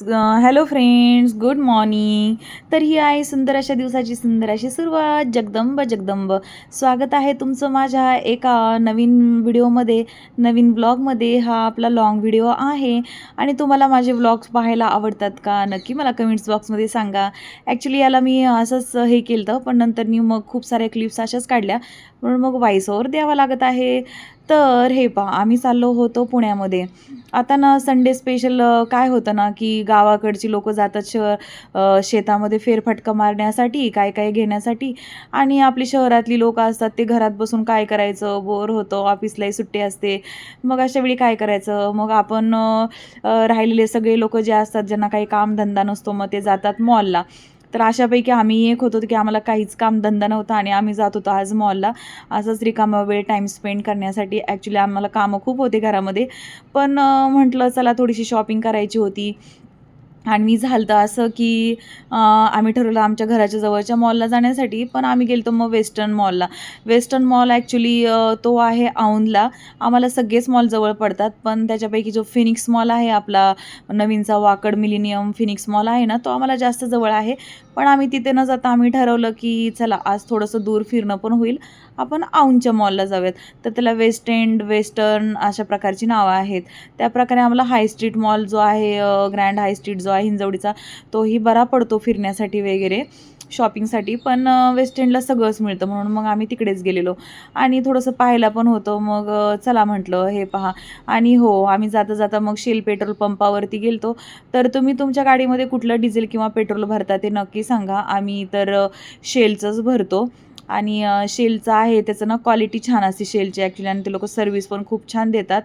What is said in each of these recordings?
Hello friends good morning तर ही आहे सुंदर अशा दिवसाची सुंदर अशी सुरुवात जगदंब जगदंब. स्वागत आहे तुमचं माझ्या एका नवीन व्हिडिओमध्ये नवीन ब्लॉगमध्ये हा आपला लॉंग व्हिडिओ आहे. आणि तुम्हाला माझे व्लॉग्स पाहायला आवडतात का? नक्की मला कमेंट्स बॉक्समध्ये सांगा. ॲक्च्युली याला मी असंच हे केलं होतं पण नंतर मी मग खूप साऱ्या क्लिप्स अशाच काढल्या. म्हणून मग व्हॉइस ओवर द्यावा लागत आहे. तर हे पहा आम्ही चाललो होतो पुण्यामध्ये. आता ना संडे स्पेशल काय होतं ना की गावाकडची लोकं जातात श शेतामध्ये फेरफटका मारण्यासाठी काय काय घेण्यासाठी आणि आपली शहरातली लोकं असतात ते घरात बसून काय करायचं? बोर होतं ऑफिसलाही सुट्टी असते. मग अशा वेळी काय करायचं? मग आपण राहिलेले सगळे लोक जे असतात ज्यांना काही कामधंदा नसतो मग ते जातात मॉलला तर अशापैकी आम्ही एक होतो की आम्हाला काहीच कामधंदा नव्हता आणि आम्ही जात होतो आज मॉलला असंच रिकामा वेळ टाईम स्पेंड करण्यासाठी. ॲक्च्युली आम्हाला कामं खूप होते घरामध्ये. पण म्हटलं चला थोडीशी शॉपिंग करायची होती. आणि मी झालं तर असं की आम्ही ठरवलं आमच्या घराच्या जवळच्या मॉलला जाण्यासाठी पण आम्ही गेलो मग वेस्टर्न मॉलला वेस्टर्न मॉल ॲक्च्युली तो आहे औंधला. आम्हाला सगळेच मॉल जवळ पडतात पण त्याच्यापैकी जो फिनिक्स मॉल आहे आपला नवीनचा वाकड मिलिनियम फिनिक्स मॉल आहे ना तो आम्हाला जास्त जवळ आहे. पण आम्ही तिथे न जाता आम्ही ठरवलं की चला आज थोडंसं दूर फिरणं पण होईल. आपण औंच्या मॉलला जाऊयात. तर त्याला वेस्ट एंड वेस्टर्न अशा प्रकारची नावं आहेत. त्याप्रकारे आम्हाला हाय स्ट्रीट मॉल जो आहे ग्रँड हाय स्ट्रीट जो आहे हिंजवडीचा तोही बरा पडतो फिरण्यासाठी वगैरे. शॉपिंगसाठी पण वेस्ट एंडला सगळंच मिळतं म्हणून मग आम्ही तिकडेच गेलेलो. आणि थोडंसं पाहायला पण होतं मग चला म्हटलं हे पहा. आणि हो आम्ही जाता जाता मग शेल पेट्रोल पंपावरती गेलतो. तर तुम्ही तुमच्या गाडीमध्ये कुठलं डिझेल किंवा पेट्रोल भरता ते नक्की सांगा. आम्ही तर शेलचंच भरतो. आणि शेलचं आहे त्याचं ना क्वालिटी छान असते शेलची ॲक्च्युली आणि ते लोक सर्व्हिस पण खूप छान देतात.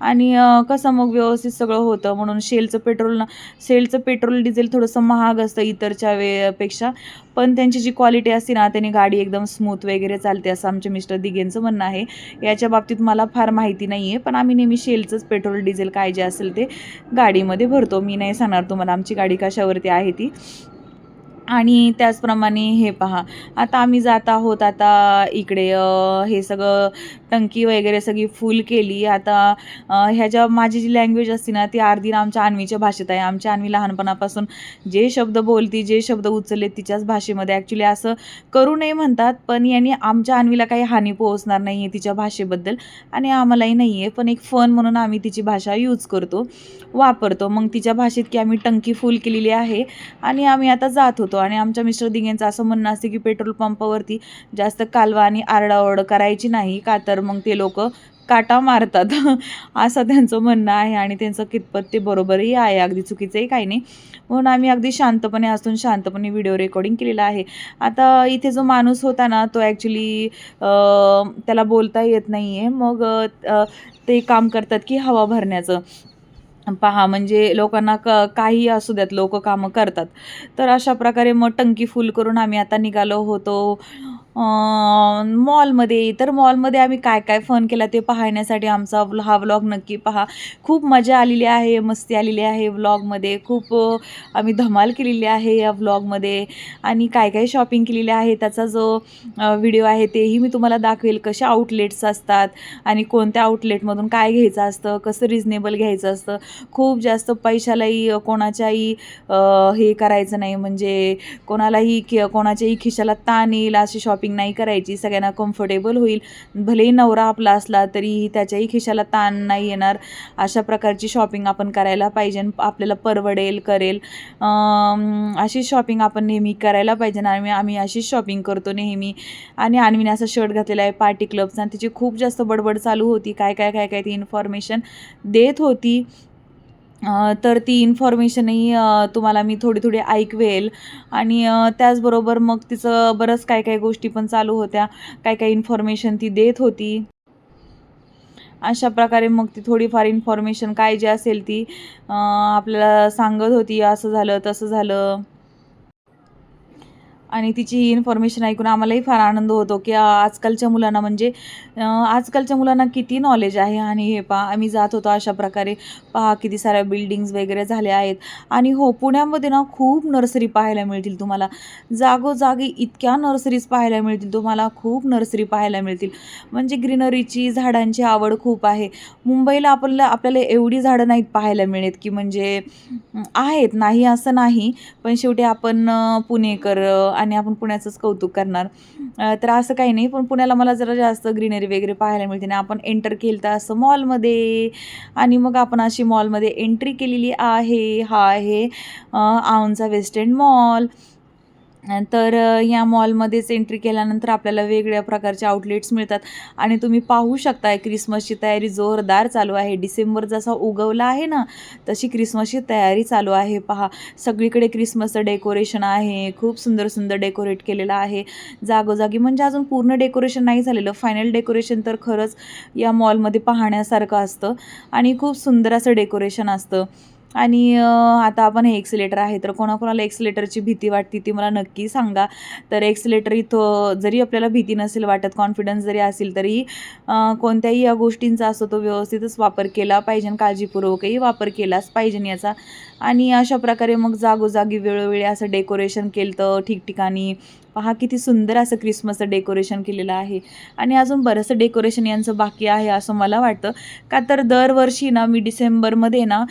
आणि कसं मग व्यवस्थित सगळं होतं म्हणून शेलचं पेट्रोल ना शेलचं पेट्रोल डिझेल थोडंसं महाग असतं इतरच्या वेपेक्षा पण त्यांची जी क्वालिटी असते ना त्याने गाडी एकदम स्मूथ वगैरे चालते असं आमच्या मिस्टर दिघेंचं म्हणणं आहे. याच्या बाबतीत मला फार माहिती नाही आहे पण आम्ही नेहमी शेलचंच पेट्रोल डिझेल काय जे असेल ते गाडीमध्ये भरतो. मी नाही सांगणार तुम्हाला आमची गाडी कशावरती आहे ती. आणि त्याचप्रमाणे हे पहा. आता आम्ही जात आहोत आता इकडे हे सगळं टंकी वगैरे सगळी फुल केली. आता ह्या ह्याच्या माझी जी लँग्वेज असते ना ती अर्धी आमच्या अन्वीच्या भाषेत आहे. आमच्या अन्वी लहानपणापासून जे शब्द बोलती जे शब्द उचलले तिच्याच भाषेमध्ये. ॲक्च्युली असं करू नये म्हणतात पण यांनी आमच्या अन्वीला काही हानी पोहोचणार नाही आहे तिच्या भाषेबद्दल आणि आम्हालाही नाही आहे पण एक फन म्हणून आम्ही तिची भाषा यूज करतो वापरतो. मग तिच्या भाषेत की आम्ही टंकी फुल केलेली आहे आणि आम्ही आता जात होतो. आणि आमच्या मिस्टर दिघेंचं असं म्हणणं असते की पेट्रोल पंपावरती जास्त कालवा आणि आरडाओरड करायची नाही का तर मग ते लोक काटा मारतात. असं त्यांचं म्हणणं आहे आणि त्यांचं कितपत ते बरोबरही आहे. अगदी चुकीचंही काही नाही. म्हणून आम्ही अगदी शांतपणे असून शांतपणे व्हिडिओ रेकॉर्डिंग केलेला आहे. आता इथे जो माणूस होता ना तो ॲक्च्युली त्याला बोलता येत नाही आहे मग ते काम करतात की हवा भरण्याचं. पहा म्हणजे लोकांना क काही असू द्यात लोक कामं करतात. तर अशा प्रकारे मग टंकी फुल करून आम्ही आता निघालो होतो. मॉलमध्ये. तर मॉलमध्ये आम्ही काय काय फन केला ते पाहण्यासाठी आमचा हा व्लॉग नक्की पहा. खूप मजा आलेली आहे मस्ती आलेली आहे व्लॉगमध्ये खूप आम्ही धमाल केलेली आहे या व्लॉगमध्ये आणि काय काय शॉपिंग केलेली आहे त्याचा जो व्हिडिओ आहे तेही मी तुम्हाला दाखवेल कशा आउटलेट्स असतात आणि कोणत्या आउटलेटमधून काय घ्यायचं असतं कसं रिजनेबल घ्यायचं असतं. खूप जास्त पैशालाही कोणाच्याही हे करायचं नाही. म्हणजे कोणालाही कि कोणाच्याही खिशाला ताण येईल अशी शॉपिंग शॉपिंग नाही करायची सगळ्यांना कम्फर्टेबल होईल. भलेही नवरा आपला असला तरीही त्याच्याही खिशाला ताण नाही येणार. अशा प्रकारची शॉपिंग आपण करायला पाहिजे आपल्याला परवडेल करेल. अशी शॉपिंग आपण नेहमी करायला पाहिजे आणि आम्ही अशीच शॉपिंग करतो नेहमी. आणि आणवीने असा शर्ट घातलेला आहे पार्टी क्लबचा आणि तिची खूप जास्त बडबड चालू होती. काय काय काय काय ती इन्फॉर्मेशन देत होती. तर ती इन्फॉर्मेशनही तुम्हाला मी थोडी थोडी ऐकवेल. आणि त्याचबरोबर मग तिचं बरंच काय काय गोष्टी पण चालू होत्या. काय काय इन्फॉर्मेशन ती देत होती. अशा प्रकारे मग ती थोडीफार इन्फॉर्मेशन काय जी असेल ती आपल्याला सांगत होती. असं झालं तसं झालं. आणि तिची ही इन्फॉर्मेशन ऐकून आम्हालाही फार आनंद होतो की आजकालच्या मुलांना म्हणजे आजकालच्या मुलांना किती नॉलेज आहे आणि हे पहा आम्ही जात होतो अशा प्रकारे पहा किती साऱ्या बिल्डिंग्स वगैरे झाल्या आहेत. आणि हो पुण्यामध्ये ना खूप नर्सरी पाहायला मिळतील तुम्हाला. जागोजागी इतक्या नर्सरीज पाहायला मिळतील तुम्हाला खूप नर्सरी पाहायला मिळतील. म्हणजे ग्रीनरीची झाडांची आवड खूप आहे. मुंबईला आपल्याला आपल्याला एवढी झाडं नाहीत पाहायला मिळत की म्हणजे आहेत. नाही असं नाही पण शेवटी आपण पुणेकर आणि आपण पुण्याचंच कौतुक करणार. तर असं काही नाही पण पुण्याला मला जरा जास्त ग्रीनरी वगैरे पाहायला मिळते आणि आपण एंटर केलं तर असं मॉलमध्ये आणि मग आपण अशी मॉलमध्ये एंट्री केलेली आहे हा आहे आऊनचा वेस्ट एंड मॉल तर या मॉलमध्येच एंट्री केल्यानंतर आपल्याला वेगळ्या प्रकारचे आउटलेट्स मिळतात. आणि तुम्ही पाहू शकताय क्रिसमसची तयारी जोरदार चालू आहे. डिसेंबर जसा उगवला आहे ना तशी क्रिसमसची तयारी चालू आहे. पहा सगळीकडे क्रिसमसचं डेकोरेशन आहे. खूप सुंदर सुंदर डेकोरेट केलेलं आहे. जागोजागी म्हणजे अजून पूर्ण डेकोरेशन नाही झालेलं. फायनल डेकोरेशन तर खरंच या मॉलमध्ये पाहण्यासारखं असतं. आणि खूप सुंदर असं डेकोरेशन असतं. आणि आता आपण हे एक्सिलेटर आहे तर कोणाकोणाला एक्सिलेटरची भीती वाटते ती मला नक्की सांगा. तर एक्सिलेटर इथं जरी आपल्याला भीती नसेल वाटत कॉन्फिडन्स जरी असेल तरी कोणत्याही या गोष्टींचा असो तो व्यवस्थितच वापर केला पाहिजे काळजीपूर्वकही वापर केलाच पाहिजे याचा. आणि अशा प्रकारे मग जागोजागी वेळोवेळी असं डेकोरेशन केलं तर ठिकठिकाणी पहा किती सुंदर असं क्रिसमसचं डेकोरेशन केलेलं आहे. आणि अजून बरंचसं डेकोरेशन यांचं बाकी आहे असं मला वाटतं. का तर दरवर्षी ना मी डिसेंबरमध्ये ना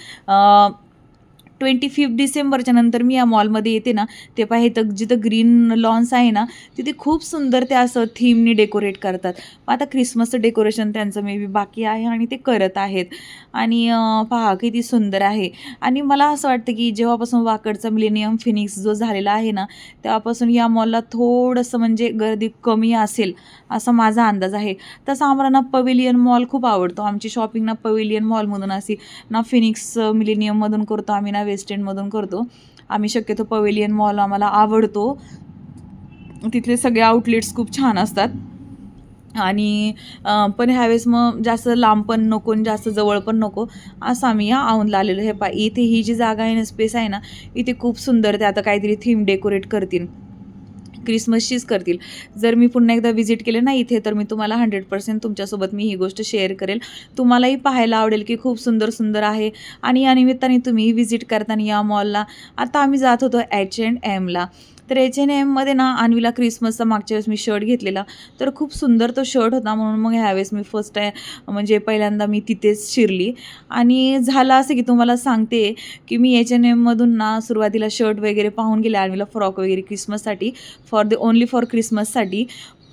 ट्वेंटी फिफ्थ डिसेंबरच्या नंतर मी या मॉलमध्ये येते ना ते पाहे तर जिथं ग्रीन लॉन्स आहे ना तिथे खूप सुंदर ते असं थीमनी डेकोरेट करतात. मग आता क्रिसमसचं डेकोरेशन त्यांचं मे बी बाकी आहे आणि ते करत आहेत. आणि पहा किती सुंदर आहे. आणि मला असं वाटतं की जेव्हापासून वाकडचा मिलेनियम फिनिक्स जो झालेला आहे ना तेव्हापासून या मॉलला थोडंसं म्हणजे गर्दी कमी असेल असा माझा अंदाज आहे. तसं आम्हाला ना पवेलियन मॉल खूप आवडतो. आमची शॉपिंग ना पवेलियन मॉलमधून अशी ना फिनिक्स मिलेनियममधून करतो आम्ही ना वेस्ट एंडमधून करतो. आम्ही शक्यतो पवेलियन मॉल आम्हाला आवडतो. तिथले सगळे आउटलेट्स खूप छान असतात. आणि पण ह्यावेळेस मग जास्त लांब पण नको आणि जास्त जवळ पण नको असं आम्ही या औंधला आलेलो हे पा इथे ही जी जागा आहे ना स्पेस आहे ना इथे खूप सुंदर ते आता काहीतरी थीम डेकोरेट करतील. क्रिसमसचीच करतील. जर मी पुन्हा एकदा व्हिजिट केले ना इथे तर मी तुम्हाला हंड्रेड पर्सेंट तुमच्यासोबत मी ही गोष्ट शेअर करेल. तुम्हालाही पाहायला आवडेल की खूप सुंदर सुंदर आहे. आणि या निमित्ताने तुम्ही व्हिजिट करताना या मॉलला आता आम्ही जात होतो एच अँड एमला तर एच एन एममध्ये ना अन्वीला क्रिसमसचा मागच्या वेळेस मी शर्ट घेतलेला. तर खूप सुंदर तो शर्ट होता म्हणून मग ह्यावेळेस मी फर्स्ट टाईम म्हणजे पहिल्यांदा मी तिथेच शिरली. आणि झालं असं की तुम्हाला सांगते की मी H&M एच एन एममधून ना सुरुवातीला शर्ट वगैरे पाहून गेले अन्वीला फ्रॉक वगैरे क्रिसमससाठी फॉर द ओनली फॉर क्रिसमससाठी.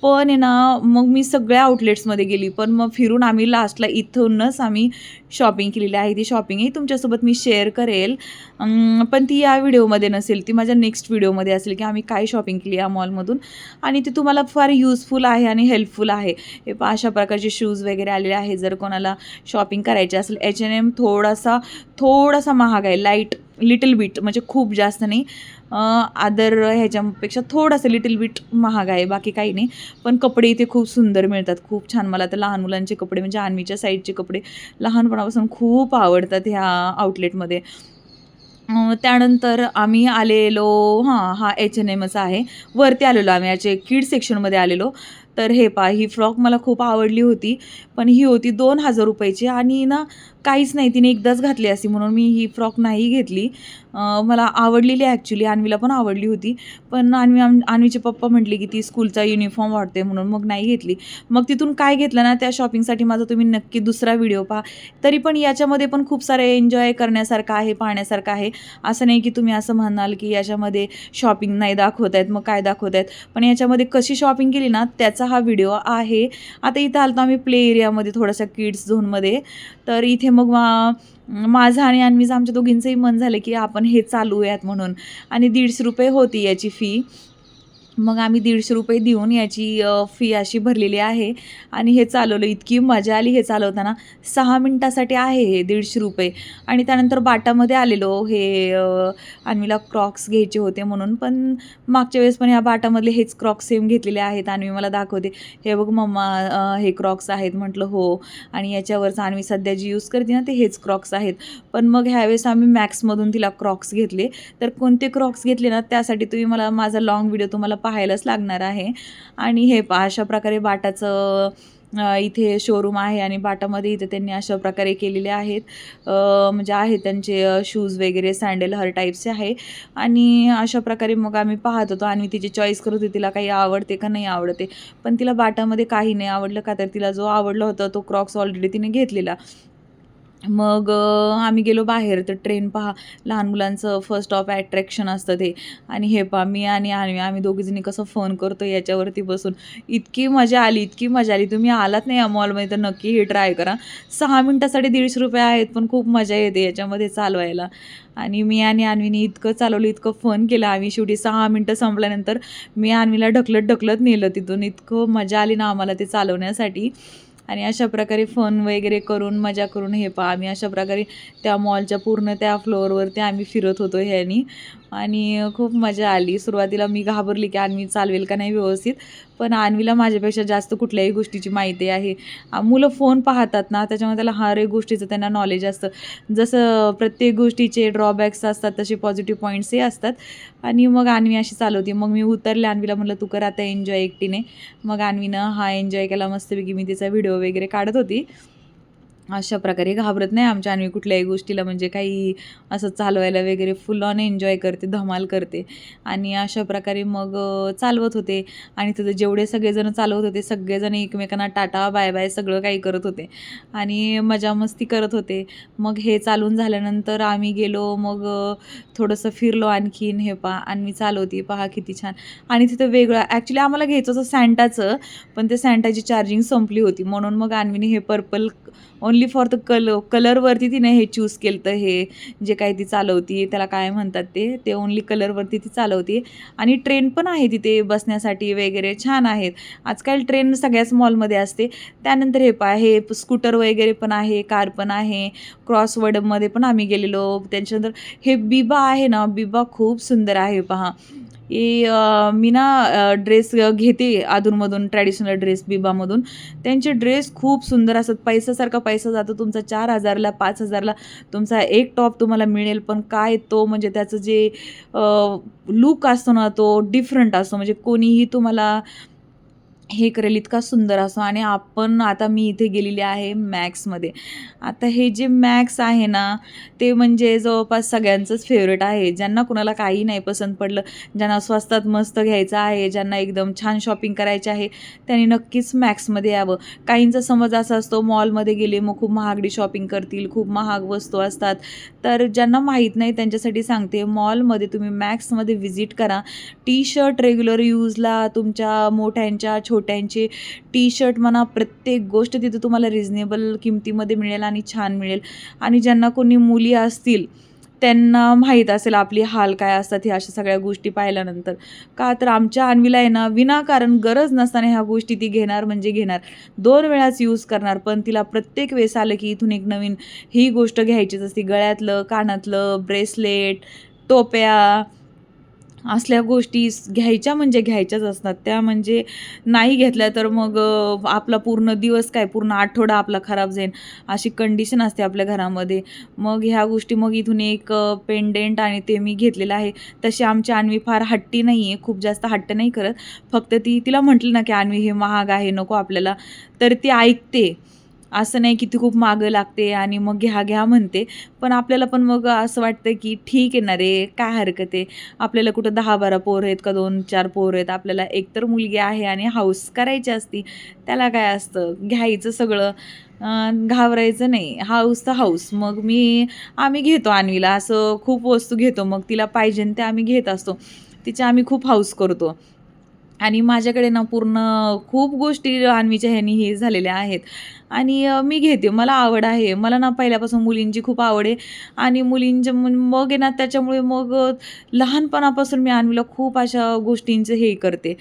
पण आहे ना मग मी सगळ्या आउटलेट्समध्ये गेली. पण मग फिरून आम्ही लास्टला इथूनच आम्ही शॉपिंग केलेली आहे. ती शॉपिंगही तुमच्यासोबत मी शेअर करेल. पण ती या व्हिडिओमध्ये नसेल. ती माझ्या नेक्स्ट व्हिडिओमध्ये असेल की आम्ही काय शॉपिंग केली या मॉलमधून आणि ती तुम्हाला फार युजफुल आहे आणि हेल्पफुल आहे. हे अशा प्रकारचे शूज वगैरे आलेले आहे जर कोणाला शॉपिंग करायची असेल एच एन एम थोडासा थोडासा महाग आहे. लाइट लिटल बीट म्हणजे खूप जास्त नाही. आदर ह्याच्यापेक्षा थोडासा लिटिल बिट महाग आहे बाकी काही नाही. पण कपडे इथे खूप सुंदर मिळतात खूप छान. मला तर लहान मुलांचे कपडे म्हणजे अन्वीच्या साईडचे कपडे लहानपणापासून खूप आवडतात ह्या आउटलेटमध्ये त्यानंतर आम्ही आलेलो हां हा एच एन एमच आहे. वरती आलेलो आम्ही याचे किड सेक्शनमध्ये आलेलो. तर हे पा ही फ्रॉक मला खूप आवडली होती. पण ही होती दोन हजार रुपयाची आणि ना काहीच नाही. तिने एकदाच घातली असती म्हणून मी ही फ्रॉक नाही घेतली. मला आवडलेली ॲक्च्युली आणवीला पण आवडली होती. पण आणवी आम पप्पा म्हटले की ती स्कूलचा युनिफॉर्म वाटते म्हणून मग नाही घेतली. मग तिथून काय घेतलं ना त्या शॉपिंगसाठी माझा तुम्ही नक्की दुसरा व्हिडिओ पहा. तरी पण याच्यामध्ये पण खूप सारे एन्जॉय करण्यासारखं आहे पाहण्यासारखं आहे. असं नाही की तुम्ही असं म्हणाल की याच्यामध्ये शॉपिंग नाही दाखवत आहेत मग काय दाखवत आहेत. पण याच्यामध्ये कशी शॉपिंग केली ना त्याचा हा व्हिडिओ आहे. आता इथं आलतो आम्ही प्ले एरियामध्ये थोडासा किड्स झोनमध्ये तर इथे मग मा माझं आणि अन्वीचं आमच्या दोघींचंही मन झालं की आपण हे चालूयात म्हणून. आणि दीडशे रुपये होती याची फी मग आम्ही दीडशे रुपये देऊन याची फी अशी भरलेली आहे. आणि हे चालवलं इतकी मजा आली हे चालवताना. सहा मिनटासाठी आहे हे दीडशे रुपये. आणि त्यानंतर बाटामध्ये आलेलो हे अन्वीला क्रॉक्स घ्यायचे होते म्हणून. पण मागच्या वेळेस पण ह्या बाटामधले हेच क्रॉक्स सेम घेतलेले आहेत. अन्वी मला दाखवते. हे बघ मम्मा हे क्रॉक्स आहेत म्हटलं हो. आणि याच्यावरचं अन्वी सध्या जी यूज करते ना ते हेच क्रॉक्स आहेत. पण मग ह्यावेळेस आम्ही मॅक्समधून तिला क्रॉक्स घेतले. तर कोणते क्रॉक्स घेतले ना त्यासाठी तुम्ही मला माझा लॉंग व्हिडिओ तुम्हाला पाहायलाच लागणार आहे. आणि हे पा अशा प्रकारे बाटाचं इथे शोरूम आहे आणि बाटामध्ये इथे त्यांनी अशा प्रकारे केलेले आहेत. म्हणजे आहे त्यांचे शूज वगैरे सँडल हर टाईपचे आहे. आणि अशा प्रकारे मग आम्ही पाहत होतो आणि तिची चॉईस करत होती तिला काही आवडते का नाही आवडते. पण तिला बाटामध्ये काही नाही आवडलं का तर तिला जो आवडला होता तो क्रॉक्स ऑलरेडी तिने घेतलेला. मग आम्ही गेलो बाहेर. तर ट्रेन पहा लहान मुलांचं फर्स्ट ऑफ ॲट्रॅक्शन असतं ते. आणि हे पहा मी आणि आम्ही आम्ही दोघीजणी कसं फोन करतो याच्यावरती बसून. इतकी मजा आली इतकी मजा आली. तुम्ही आलात नाही या मॉलमध्ये तर नक्की हे ट्राय करा. सहा मिनटासाठी दीडशे रुपये आहेत पण खूप मजा येते याच्यामध्ये चालवायला. आणि मी आणि अन्वीने इतकं चालवलं इतकं फन केलं आम्ही. शेवटी सहा मिनटं संपल्यानंतर मी आणवीला ढकलत ढकलत नेलं तिथून. इतकं मजा आली ना आम्हाला ते चालवण्यासाठी. आणि अशा प्रकारे फन वगैरे करून मजा करून हे पहा. आम्ही अशा प्रकारे त्या मॉलच्या पूर्ण त्या फ्लोअरवरती आम्ही फिरत होतो ह्यानी. आणि खूप मजा आली. सुरुवातीला मी घाबरली की आणवी चालवेल का नाही व्यवस्थित. पण आणवीला माझ्यापेक्षा जास्त कुठल्याही गोष्टीची माहिती आहे. मुलं फोन पाहतात ना त्याच्यामुळे त्याला हर एक गोष्टीचं त्यांना नॉलेज असतं. जसं प्रत्येक गोष्टीचे ड्रॉबॅक्स असतात तसे पॉझिटिव्ह पॉईंट्सही असतात. आणि मग आणवी अशी चालवते. मग मी उतरले आणवीला म्हटलं तू कर आता एन्जॉय एकटीने. मग आणवीनं हा एन्जॉय केला मस्तपैकी. मी तिचा व्हिडिओ वगैरे काढत होती. अशा प्रकारे घाबरत नाही आमच्या अन्वी कुठल्याही गोष्टीला म्हणजे काही असं चालवायला वगैरे फुल ऑन एन्जॉय करते धमाल करते. आणि अशा प्रकारे मग चालवत होते. आणि तिथं जेवढे सगळेजण चालवत होते सगळेजण एकमेकांना टाटा बाय बाय सगळं काही करत होते. आणि मजा मस्ती करत होते. मग हे चालून झाल्यानंतर आम्ही गेलो मग थोडंसं फिरलो आणखीन. हे पहा आणि चालवती पहा किती छान. आणि तिथं वेगळं ॲक्च्युली आम्हाला घ्यायचं होतं सँटाचं पण ते सँटाची चार्जिंग संपली होती. म्हणून मग आणवीने हे पर्पल ओनली फॉर द कल कलरवरती तिने हे चूज केलं तर हे जे काही ती चालवती त्याला काय म्हणतात ते ते ओन्ली कलरवरती ती चालवते आणि ट्रेन पण आहे तिथे बसण्यासाठी वगैरे छान आहेत. आजकाल ट्रेन सगळ्याच मॉलमध्ये असते. त्यानंतर हे पहा हे स्कूटर वगैरे पण आहे कार पण आहे. क्रॉसवर्डमध्ये पण आम्ही गेलेलो. त्यांच्यानंतर हे बिबा आहे ना बिबा खूप सुंदर आहे पहा. की मी ना ड्रेस घेते अधूनमधून ट्रॅडिशनल ड्रेस बिबामधून. त्यांचे ड्रेस खूप सुंदर असतात. पैसासारखा पैसा जातो तुमचा चार हजारला पाच हजारला. तुमचा एक टॉप तुम्हाला मिळेल पण काय तो म्हणजे त्याचं जे लूक असतो ना तो डिफरंट असतो. म्हणजे कोणीही तुम्हाला हे करेल इतका सुंदर असो. आणि आपण आता मी इथे गेलेली आहे मॅक्समध्ये. आता हे जे मॅक्स आहे ना ते म्हणजे जवळपास सगळ्यांचंच फेवरेट आहे. ज्यांना कुणाला काही नाही पसंत पडलं ज्यांना स्वस्तात मस्त घ्यायचं आहे ज्यांना एकदम छान शॉपिंग करायची आहे त्यांनी नक्कीच मॅक्समध्ये यावं. काहींचा समज असा असतो मॉलमध्ये गेले मग खूप महागडी शॉपिंग करतील खूप महाग वस्तू असतात. तर ज्यांना माहीत नाही त्यांच्यासाठी सांगते मॉलमध्ये तुम्ही मॅक्समध्ये व्हिजिट करा. टी शर्ट रेग्युलर यूजला तुमच्या मोठ्यांच्या छोट्यांचे टी शर्ट म्हणा प्रत्येक गोष्ट तिथे तुम्हाला रिजनेबल किमतीमध्ये मिळेल आणि छान मिळेल. आणि ज्यांना कोणी मुली असतील त्यांना माहीत असेल आपली हाल काय असतात ह्या अशा सगळ्या गोष्टी पाहिल्यानंतर. का तर आमच्या आणवीला आहे ना विनाकारण गरज नसताना ह्या गोष्टी ती घेणार म्हणजे घेणार. दोन वेळाच यूज करणार पण तिला प्रत्येक वेळेस आलं की इथून एक नवीन ही गोष्ट घ्यायचीच असते. गळ्यातलं कानातलं ब्रेसलेट टोप्या असल्या गोष्टी घ्यायच्या म्हणजे घ्यायच्याच असतात. त्या म्हणजे नाही घेतल्या तर मग आपला पूर्ण दिवस काय? पूर्ण आठवडा आपला खराब जाईल अशी कंडिशन असते आपल्या घरामध्ये. मग ह्या गोष्टी मग इथून एक पेंडेंट आणि ते मी घेतलेलं आहे. तशी आमची आणवी फार हट्टी नाही आहे खूप जास्त हट्ट नाही करत. फक्त ती तिला म्हटलं ना की आणवी हे महाग आहे. नको आपल्याला. तर ती ऐकते. असं नाही की ती खूप मागं लागते आणि मग घ्या घ्या म्हणते. पण आपल्याला पण मग असं वाटतं की ठीक आहे ना रे काय हरकत आहे? आपल्याला कुठं दहा बारा पोर आहेत का दोन चार पोर आहेत? आपल्याला एकतर मुलगी आहे आणि हाऊस करायची असती. त्याला काय असतं? घ्यायचं सगळं. घाबरायचं नाही. हाऊस तर हाऊस मग मी आम्ही घेतो आणवीला. असं खूप वस्तू घेतो. मग तिला पाहिजे ते आम्ही घेत असतो. तिची आम्ही खूप हाऊस करतो. आणि माझ्याकडे ना पूर्ण खूप गोष्टी अन्वीच्या ह्यानी हे झालेल्या आहेत. आणि मी घेते. मला आवड आहे. मला ना पहिल्यापासून मुलींची खूप आवड आहे. आणि मुलींच्या मग आहे ना त्याच्यामुळे मग लहानपणापासून मी अन्वीला खूप अशा गोष्टींचं हे करते.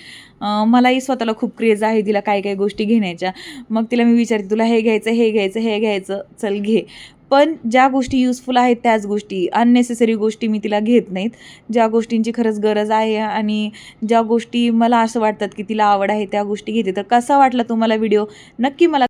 मलाही स्वतःला खूप क्रेज आहे तिला काय काय गोष्टी घेण्याच्या. मग तिला मी विचारते तुला हे घ्यायचं हे घ्यायचं हे घ्यायचं? चल घे. पण ज्या गोष्टी युजफुल आहेत त्याच गोष्टी अननेसेसरी गोष्टी मी तिला घेत नाहीत. ज्या गोष्टींची खरंच गरज आहे आणि ज्या गोष्टी मला असं वाटतात की तिला आवड आहे त्या गोष्टी घेते. तर कसा वाटला तुम्हाला व्हिडिओ नक्की मला